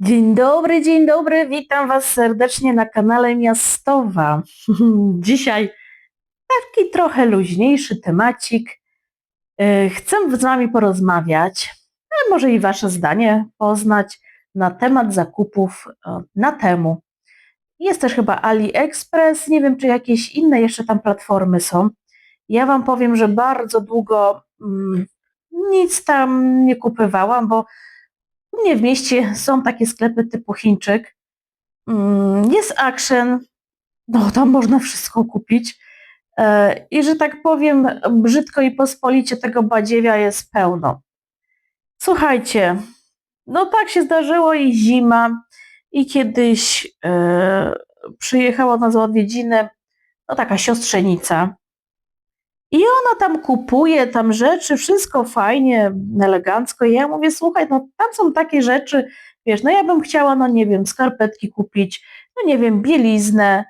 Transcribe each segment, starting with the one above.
Dzień dobry, dzień dobry, witam Was serdecznie na kanale Miastowa. Dzisiaj taki trochę luźniejszy temacik. E, Chcę z Wami porozmawiać, a może i Wasze zdanie poznać na temat zakupów e, na temu. Jest też chyba AliExpress, nie wiem czy jakieś inne jeszcze tam platformy są. Ja Wam powiem, że bardzo długo nic tam nie kupywałam, bo u mnie w mieście są takie sklepy typu Chińczyk. Mm, Jest Action, no tam można wszystko kupić. E, I że tak powiem, brzydko i pospolicie tego badziewia jest pełno. Słuchajcie, no tak się zdarzyło i zima, i kiedyś e, przyjechała na odwiedziny no taka siostrzenica. I ona tam kupuje tam rzeczy, wszystko fajnie, elegancko. I ja mówię, słuchaj, no tam są takie rzeczy, wiesz, no ja bym chciała, no nie wiem, skarpetki kupić, no nie wiem, bieliznę,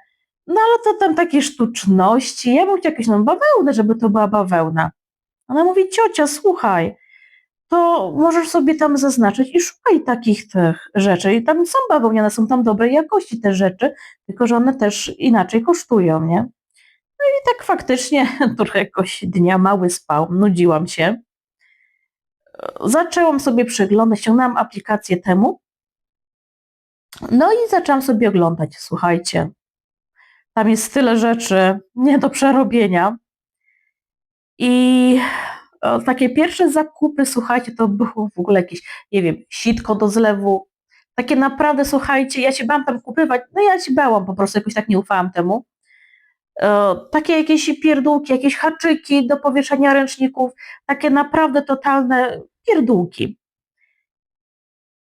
no ale to tam takie sztuczności. Ja bym chciała jakąś no, bawełnę, żeby to była bawełna. Ona mówi, ciocia, słuchaj, to możesz sobie tam zaznaczyć i szukaj takich tych rzeczy. I tam są bawełniane, są tam dobrej jakości te rzeczy, tylko że one też inaczej kosztują, nie? I tak faktycznie któregoś dnia mały spał, nudziłam się. Zaczęłam sobie przeglądać, ściągnęłam aplikację temu. No i zaczęłam sobie oglądać, słuchajcie. Tam jest tyle rzeczy nie do przerobienia. I e, takie pierwsze zakupy, słuchajcie, to było w ogóle jakieś, nie wiem, sitko do zlewu. Takie naprawdę, słuchajcie, ja się bałam tam kupywać, no ja się bałam po prostu, jakoś tak nie ufałam temu. E, takie jakieś pierdółki, jakieś haczyki do powieszenia ręczników, takie naprawdę totalne pierdółki.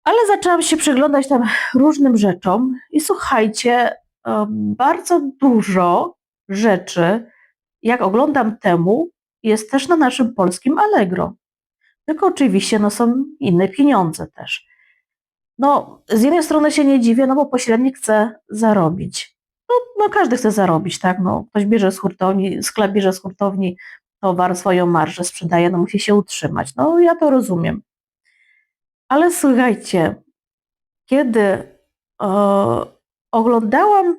Ale zaczęłam się przyglądać tam różnym rzeczom i słuchajcie, e, bardzo dużo rzeczy, jak oglądam temu, jest też na naszym polskim Allegro. Tylko oczywiście no, są inne pieniądze też. No, z jednej strony się nie dziwię, no bo pośrednik chce zarobić no, no każdy chce zarobić, tak? No, ktoś bierze z hurtowni, sklep bierze z hurtowni towar, swoją marżę sprzedaje, no musi się utrzymać. No ja to rozumiem. Ale słuchajcie, kiedy e, oglądałam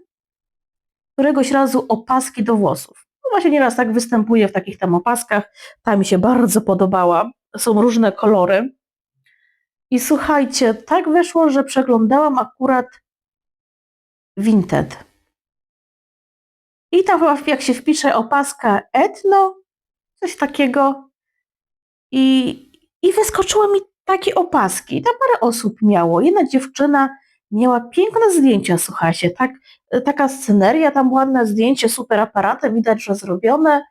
któregoś razu opaski do włosów, no właśnie nieraz tak występuje w takich tam opaskach, ta mi się bardzo podobała, są różne kolory. I słuchajcie, tak wyszło, że przeglądałam akurat Vinted. I tam chyba jak się wpisze opaska etno, coś takiego i, i wyskoczyły mi takie opaski. Tam parę osób miało. Jedna dziewczyna miała piękne zdjęcia, słuchajcie, tak, taka sceneria, tam ładne zdjęcie, super aparatem, widać, że zrobione,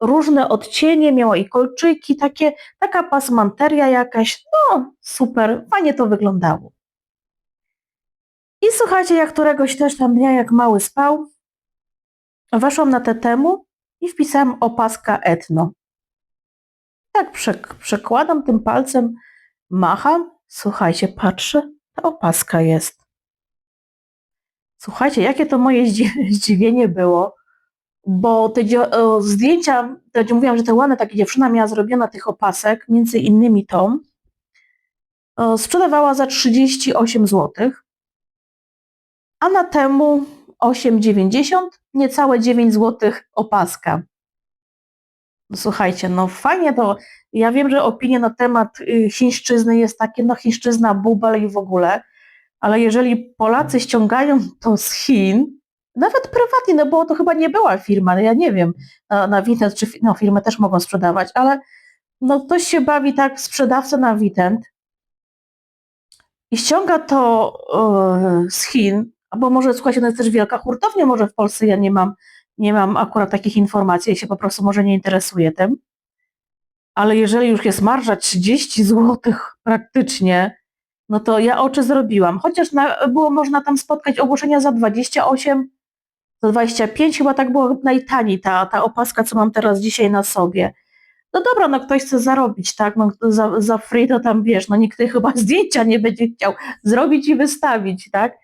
różne odcienie, miała i kolczyki, takie, taka pasmanteria jakaś, no super, fajnie to wyglądało. I słuchajcie, jak któregoś też tam dnia, jak mały spał, Weszłam na te temu i wpisałam opaska etno. Tak przek przekładam tym palcem, macham, słuchajcie, patrzę, ta opaska jest. Słuchajcie, jakie to moje zdziwienie było, bo te zdjęcia, to mówiłam, że te ładne takie dziewczyna miała zrobione tych opasek, między innymi tą, sprzedawała za 38 zł, a na temu 8,90, niecałe 9 zł opaska. No słuchajcie, no fajnie to, ja wiem, że opinie na temat y, chińszczyzny jest takie, no chińszczyzna, bubel i w ogóle, ale jeżeli Polacy ściągają to z Chin, nawet prywatnie, no bo to chyba nie była firma, no ja nie wiem, na, na czy no firmy też mogą sprzedawać, ale no ktoś się bawi tak, sprzedawca na Vinted i ściąga to yy, z Chin, Albo może, słuchajcie, to jest też wielka hurtownia, może w Polsce ja nie mam, nie mam akurat takich informacji, ja się po prostu może nie interesuję tym. Ale jeżeli już jest marża 30 zł praktycznie, no to ja oczy zrobiłam. Chociaż na, było można tam spotkać ogłoszenia za 28, za 25, chyba tak było najtaniej ta, ta opaska, co mam teraz dzisiaj na sobie. No dobra, no ktoś chce zarobić, tak, no za, za free to tam wiesz, no nikt chyba zdjęcia nie będzie chciał zrobić i wystawić, tak.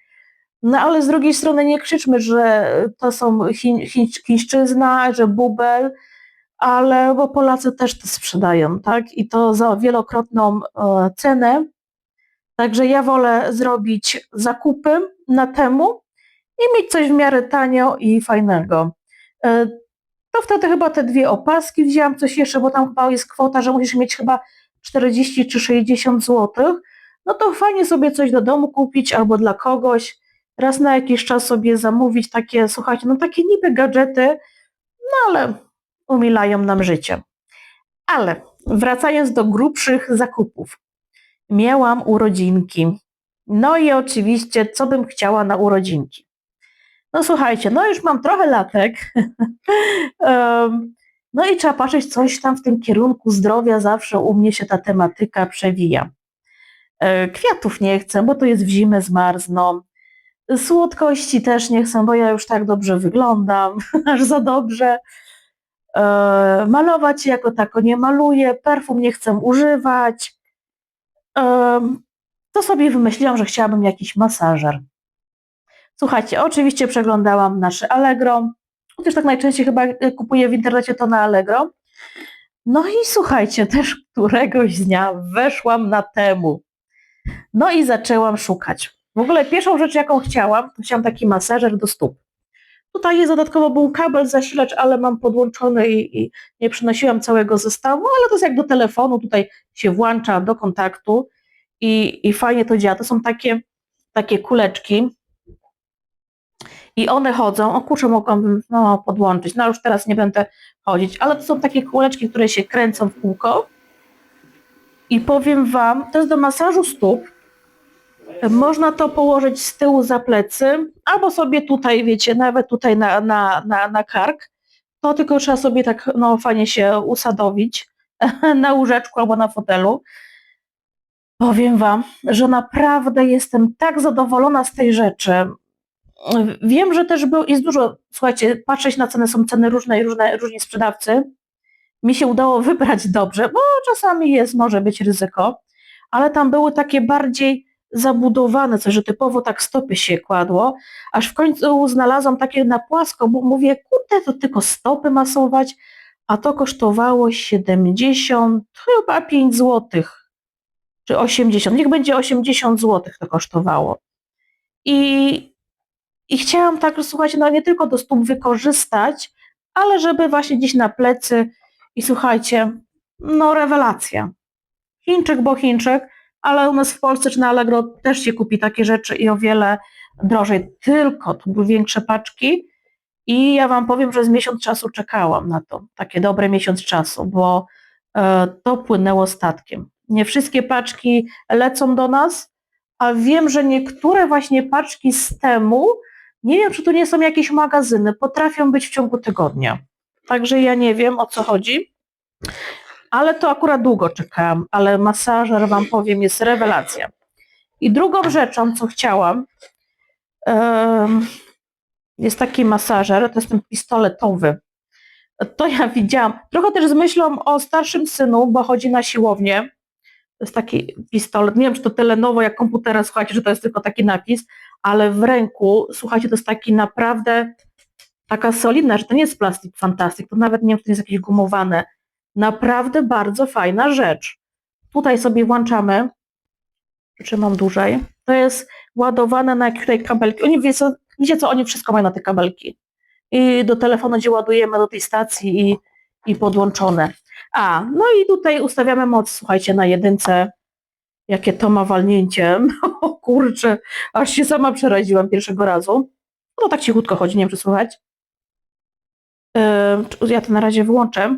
No ale z drugiej strony nie krzyczmy, że to są chiń, chiń, chińszczyzna, że bubel, ale bo Polacy też to sprzedają, tak? I to za wielokrotną e, cenę. Także ja wolę zrobić zakupy na temu i mieć coś w miarę tanio i fajnego. E, to wtedy chyba te dwie opaski wzięłam, coś jeszcze, bo tam chyba jest kwota, że musisz mieć chyba 40 czy 60 zł. No to fajnie sobie coś do domu kupić albo dla kogoś. Raz na jakiś czas sobie zamówić takie, słuchajcie, no takie niby gadżety, no ale umilają nam życie. Ale wracając do grubszych zakupów. Miałam urodzinki. No i oczywiście, co bym chciała na urodzinki? No słuchajcie, no już mam trochę latek. Em, no i trzeba patrzeć coś tam w tym kierunku zdrowia, zawsze u mnie się ta tematyka przewija. E, Kwiatów nie chcę, bo to jest w zimę zmarzną. Słodkości też nie chcę, bo ja już tak dobrze wyglądam, aż za dobrze. E, Malować jako tako nie maluję, perfum nie chcę używać. Em, To sobie wymyśliłam, że chciałabym jakiś masażer. Słuchajcie, oczywiście przeglądałam nasze Allegro, chociaż tak najczęściej chyba e, kupuję w internecie to na Allegro. No i słuchajcie, też któregoś dnia weszłam na temu. No i zaczęłam szukać. W ogóle pierwszą rzecz, jaką chciałam, to chciałam taki masażer do stóp. Tutaj jest dodatkowo był kabel, zasilacz, ale mam podłączony i, i nie przynosiłam całego zestawu, ale to jest jak do telefonu, tutaj się włącza do kontaktu i, i fajnie to działa. To są takie, takie kuleczki i one chodzą, o kurczę, mogłabym no, podłączyć, no już teraz nie będę chodzić, ale to są takie kuleczki, które się kręcą w kółko i powiem Wam, to jest do masażu stóp, można to położyć z tyłu za plecy, albo sobie tutaj, wiecie, nawet tutaj na, na, na, na kark. To tylko trzeba sobie tak no, fajnie się usadowić na łóżeczku albo na fotelu. Powiem Wam, że naprawdę jestem tak zadowolona z tej rzeczy. Wiem, że też był, jest dużo, słuchajcie, patrzeć na ceny, są ceny różne i różne, różni sprzedawcy. Mi się udało wybrać dobrze, bo czasami jest, może być ryzyko, ale tam były takie bardziej zabudowane, coś, że typowo tak stopy się kładło, aż w końcu znalazłam takie na płasko, bo mówię, kurde, to tylko stopy masować, a to kosztowało 70, chyba 5 złotych, czy 80, niech będzie 80 złotych to kosztowało. I, I chciałam tak, słuchajcie, no nie tylko do stóp wykorzystać, ale żeby właśnie gdzieś na plecy i słuchajcie, no rewelacja. Chińczyk, bo Chińczyk, ale u nas w Polsce czy na Allegro też się kupi takie rzeczy i o wiele drożej, tylko tu były większe paczki i ja Wam powiem, że z miesiąc czasu czekałam na to, takie dobre miesiąc czasu, bo e, to płynęło statkiem. Nie wszystkie paczki lecą do nas, a wiem, że niektóre właśnie paczki z temu, nie wiem, czy tu nie są jakieś magazyny, potrafią być w ciągu tygodnia. Także ja nie wiem, o co chodzi. Ale to akurat długo czekałam, ale masażer wam powiem jest rewelacja. I drugą rzeczą, co chciałam, jest taki masażer, to jest ten pistoletowy. To ja widziałam, trochę też z myślą o starszym synu, bo chodzi na siłownię. To jest taki pistolet, nie wiem, czy to tyle nowo jak komputera, słuchajcie, że to jest tylko taki napis, ale w ręku, słuchajcie, to jest taki naprawdę taka solidna, że to nie jest plastik fantastyk, to nawet nie wiem, czy to jest jakieś gumowane. Naprawdę bardzo fajna rzecz. Tutaj sobie włączamy, przytrzymam dłużej, to jest ładowane na jakieś tutaj kabelki. Oni wiecie, wiecie co, oni wszystko mają na te kabelki. I do telefonu, gdzie ładujemy do tej stacji i, i podłączone. A, no i tutaj ustawiamy moc, słuchajcie, na jedynce. Jakie to ma walnięcie. O kurczę, aż się sama przeraziłam pierwszego razu. No tak cichutko chodzi, nie wiem czy słychać. Yy, ja to na razie wyłączę.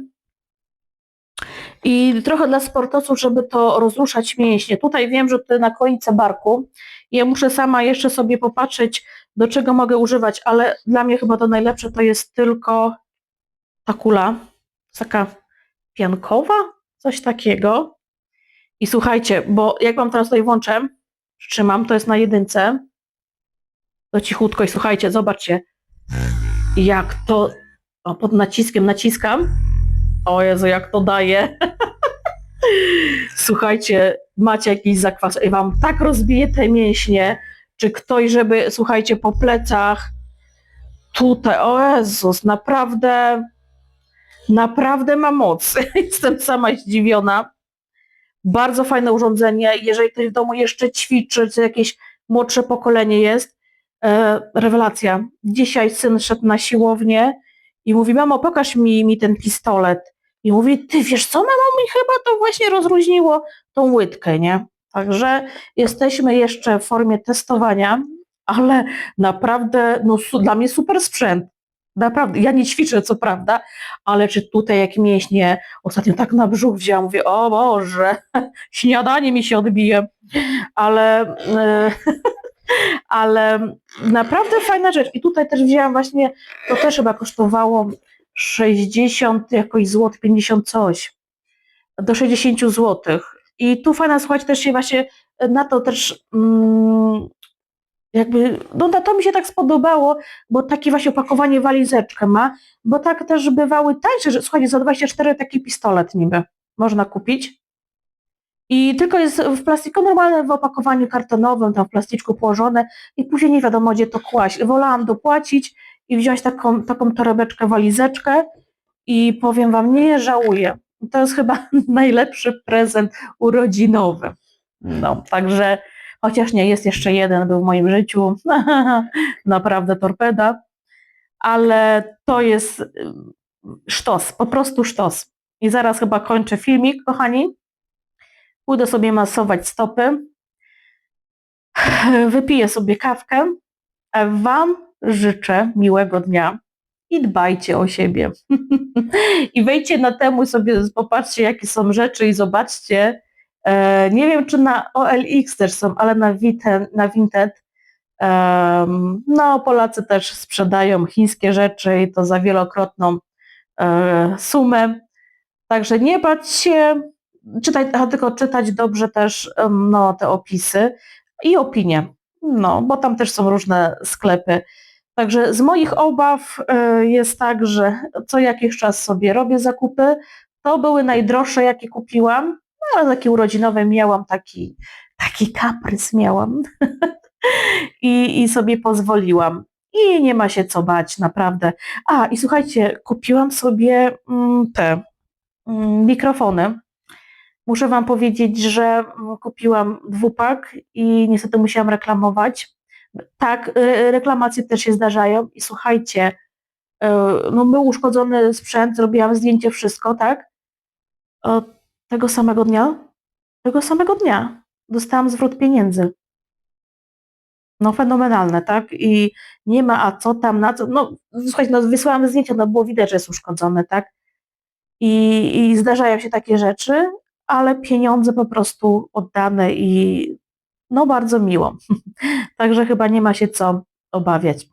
I trochę dla sportowców, żeby to rozruszać mięśnie. Tutaj wiem, że to na końcu barku. Ja muszę sama jeszcze sobie popatrzeć, do czego mogę używać, ale dla mnie chyba to najlepsze to jest tylko ta kula. Taka piankowa, coś takiego. I słuchajcie, bo jak wam teraz tutaj włączę, trzymam, to jest na jedynce, to cichutko i słuchajcie, zobaczcie, jak to, o, pod naciskiem naciskam, o Jezu, jak to daje. słuchajcie, macie jakiś zakwas i wam tak rozbije te mięśnie, czy ktoś, żeby, słuchajcie, po plecach, tutaj, o Jezus, naprawdę naprawdę ma moc. Jestem sama zdziwiona. Bardzo fajne urządzenie. Jeżeli ktoś w domu jeszcze ćwiczy, czy jakieś młodsze pokolenie jest, e, rewelacja. Dzisiaj syn szedł na siłownię i mówi, mamo, pokaż mi, mi ten pistolet. I mówi, ty wiesz co, mamo, mi chyba to właśnie rozluźniło tą łydkę, nie? Także jesteśmy jeszcze w formie testowania, ale naprawdę, no dla mnie super sprzęt. Naprawdę, ja nie ćwiczę, co prawda, ale czy tutaj jak mięśnie, ostatnio tak na brzuch wzięłam, mówię, o Boże, śniadanie mi się odbije, ale, e, ale naprawdę fajna rzecz. I tutaj też wzięłam właśnie, to też chyba kosztowało 60 jakoś złot, 50 coś, do 60 złotych. I tu fajna, słuchajcie, też się właśnie na to też mm, jakby, no to mi się tak spodobało, bo takie właśnie opakowanie walizeczkę ma, bo tak też bywały tańsze, że słuchajcie, za 24 taki pistolet niby można kupić. I tylko jest w plastiku normalnym, w opakowaniu kartonowym, tam w plasticzku położone i później nie wiadomo gdzie to kłaść. Wolałam dopłacić i wziąć taką, taką torebeczkę, walizeczkę i powiem wam, nie żałuję. To jest chyba najlepszy prezent urodzinowy. No, także chociaż nie jest jeszcze jeden, był w moim życiu, naprawdę torpeda, ale to jest ym, sztos, po prostu sztos. I zaraz chyba kończę filmik, kochani. Pójdę sobie masować stopy, wypiję sobie kawkę, a Wam życzę miłego dnia i dbajcie o siebie. I wejdźcie na temu sobie, popatrzcie jakie są rzeczy i zobaczcie, E, Nie wiem, czy na OLX też są, ale na Vinted, na Vinted no Polacy też sprzedają chińskie rzeczy i to za wielokrotną e, sumę. Także nie bać się, czytaj, a tylko czytać dobrze też no, te opisy i opinie, no, bo tam też są różne sklepy. Także z moich obaw e, jest tak, że co jakiś czas sobie robię zakupy. To były najdroższe, jakie kupiłam, no, ale takie urodzinowe miałam taki, taki kaprys miałam I, i sobie pozwoliłam. I nie ma się co bać, naprawdę. A, i słuchajcie, kupiłam sobie mm, te mm, mikrofony. Muszę Wam powiedzieć, że mm, kupiłam dwupak i niestety musiałam reklamować. Tak, y, reklamacje też się zdarzają i słuchajcie, y, no był uszkodzony sprzęt, zrobiłam zdjęcie, wszystko, tak? O, tego samego dnia, tego samego dnia dostałam zwrot pieniędzy. No fenomenalne, tak? I nie ma, a co tam, na co, no słuchajcie, no wysłałam zdjęcia, no było widać, że jest uszkodzony, tak? I, I zdarzają się takie rzeczy, ale pieniądze po prostu oddane i no bardzo miło. Także chyba nie ma się co obawiać.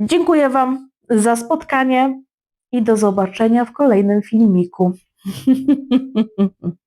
Dziękuję Wam za spotkanie i do zobaczenia w kolejnym filmiku.